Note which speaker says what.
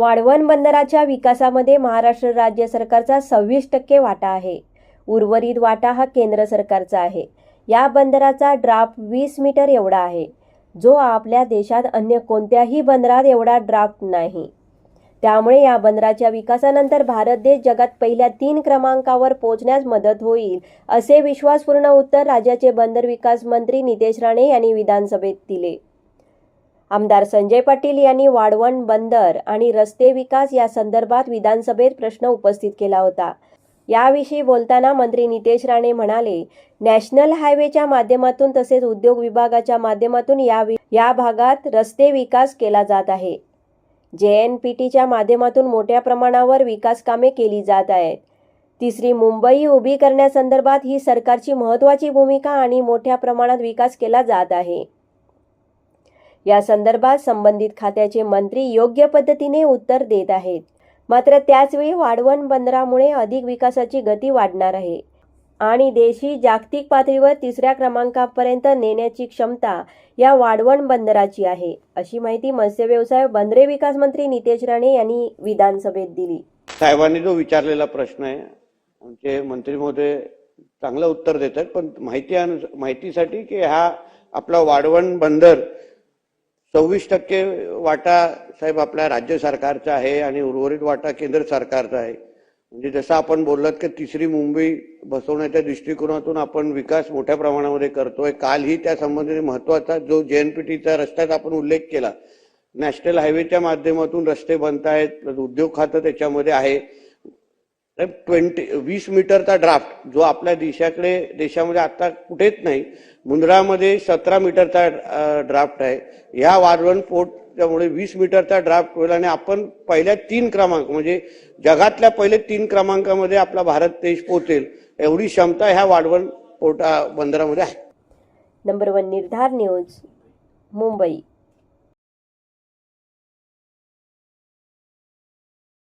Speaker 1: वाढवण बंदराच्या विकासामध्ये महाराष्ट्र राज्य सरकारचा सव्वीस टक्के वाटा आहे. उर्वरित वाटा हा केंद्र सरकारचा आहे. या बंदराचा ड्राफ्ट वीस मीटर एवढा आहे. जो आपल्या देशात अन्य कोणत्याही बंदरात एवढा ड्राफ्ट नाही. त्यामुळे या बंदराच्या विकासानंतर भारत देश जगात पहिल्या तीन क्रमांकावर पोहोचण्यास मदत होईल असे विश्वासपूर्ण उत्तर राज्याचे बंदर विकास मंत्री नितेश राणे यांनी विधानसभेत दिले. आमदार संजय पाटील यांनी वाढवण बंदर आणि रस्ते विकास या संदर्भात विधानसभेत प्रश्न उपस्थित केला होता. याविषयी बोलताना मंत्री नितेश राणे म्हणाले नॅशनल हायवेच्या माध्यमातून तसेच उद्योग विभागाच्या माध्यमातून या वि- या भागात रस्ते विकास केला जात आहे. जे एन पी टीच्या माध्यमातून मोठ्या प्रमाणावर विकास कामे केली जात आहेत. तिसरी मुंबई उभी करण्यासंदर्भात ही सरकारची महत्त्वाची भूमिका आणि मोठ्या प्रमाणात विकास केला जात आहे. या संदर्भात संबंधित खात्याचे मंत्री योग्य पद्धतीने उत्तर देत आहेत. मात्र त्याचवेळी वाढवण बंदरामुळे अधिक विकासाची गती वाढणार आहे. आणि देशी जागतिक पातळीवर तिसऱ्या क्रमांकापर्यंत नेण्याची क्षमता या वाढवण बंदराची आहे अशी माहिती मत्स्य व्यवसाय बंदरे विकास मंत्री नितेश राणे यांनी विधानसभेत दिली.
Speaker 2: साहेबांनी जो विचारलेला प्रश्न आहे आमचे मंत्री महोदय चांगलं उत्तर देतात पण माहिती माहितीसाठी की हा आपला वाढवण बंदर सव्वीस टक्के वाटा साहेब आपल्या राज्य सरकारचा आहे आणि उर्वरित वाटा केंद्र सरकारचा आहे. म्हणजे जसं आपण बोललात की तिसरी मुंबई बसवण्याच्या दृष्टिकोनातून आपण विकास मोठ्या प्रमाणामध्ये करतोय. कालही त्या संबंधित महत्त्वाचा जो जे एन पी टीचा रस्त्याचा आपण उल्लेख केला. नॅशनल हायवेच्या माध्यमातून रस्ते बनत आहेत उद्योग खातं त्याच्यामध्ये आहे. ट्वेंटी वीस मीटरचा ड्राफ्ट जो आपल्या देशाकडे देशामध्ये आता कुठेच नाही मुंद्रामध्ये सतरा मीटरचा ड्राफ्ट आहे. ह्या वाढवण पोर्ट त्यामुळे वीस मीटरचा ड्राफ्ट होईल आणि आपण पहिल्या तीन क्रमांक म्हणजे जगातल्या पहिले तीन क्रमांकामध्ये आपला भारत देश पोहोचेल एवढी क्षमता ह्या वाढवण पोटा बंदरामध्ये आहे.
Speaker 1: Number one Nirdhar news Mumbai.